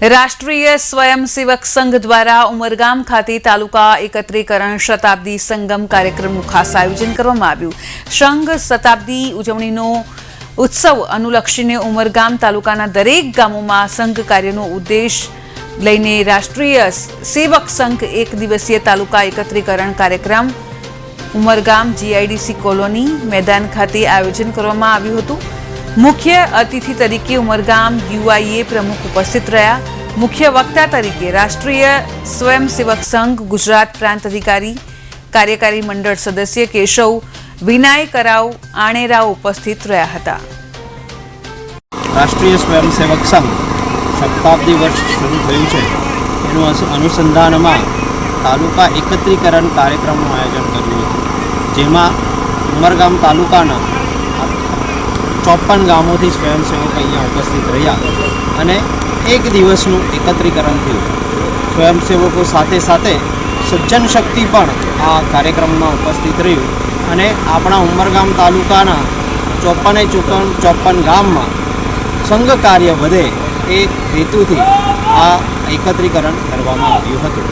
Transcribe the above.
રાષ્ટ્રીય સ્વયંસેવક સંઘ દ્વારા ઉમરગામ ખાતે તાલુકા એકત્રીકરણ શતાબ્દી સંગમ કાર્યક્રમનું ખાસ આયોજન કરવામાં આવ્યું. સંઘ શતાબ્દી ઉજવણીનો ઉત્સવ અનુલક્ષીને ઉમરગામ તાલુકાના દરેક ગામોમાં સંઘ કાર્યનો ઉદ્દેશ લઈને રાષ્ટ્રીય સેવક સંઘ એક દિવસીય તાલુકા એકત્રીકરણ કાર્યક્રમ ઉમરગામ જીઆઈડીસી કોલોની મેદાન ખાતે આયોજન કરવામાં આવ્યું હતું. મુખ્ય અતિથિ તરીકે ઉમરગામ યુઆઈએ પ્રમુખ ઉપસ્થિત રહ્યા. મુખ્ય વક્તા તરીકે રાષ્ટ્રીય સ્વયંસેવક સંઘ, ગુજરાત પ્રાંત અધિકારી, કાર્યકારી મંડળ સદસ્ય કેશવ, વિનાય કરાવ આણેરાવ ઉપસ્થિત રહ્યા હતા. રાષ્ટ્રીય સ્વયંસેવક સંઘ શતાબ્દી વર્ષ શરૂ થયું છે. એનું અનુસંધાનમાં તાલુકા એકત્રીકરણ કાર્યક્રમનું આયોજન કર્યું હતું. જેમાં ઉમરગામ તાલુકાના ચોપન ગામોથી સ્વયંસેવક અહીંયા ઉપસ્થિત રહ્યા અને એક દિવસનું એકત્રીકરણ થયું. સ્વયંસેવકો સાથે સાથે સજ્જન શક્તિ પણ આ કાર્યક્રમમાં ઉપસ્થિત રહ્યું અને આપણા ઉમરગામ તાલુકાના ચોપને ચોપન ચોપન ગામમાં સંઘ કાર્ય વધે એ હેતુથી આ એકત્રીકરણ કરવામાં આવ્યું હતું.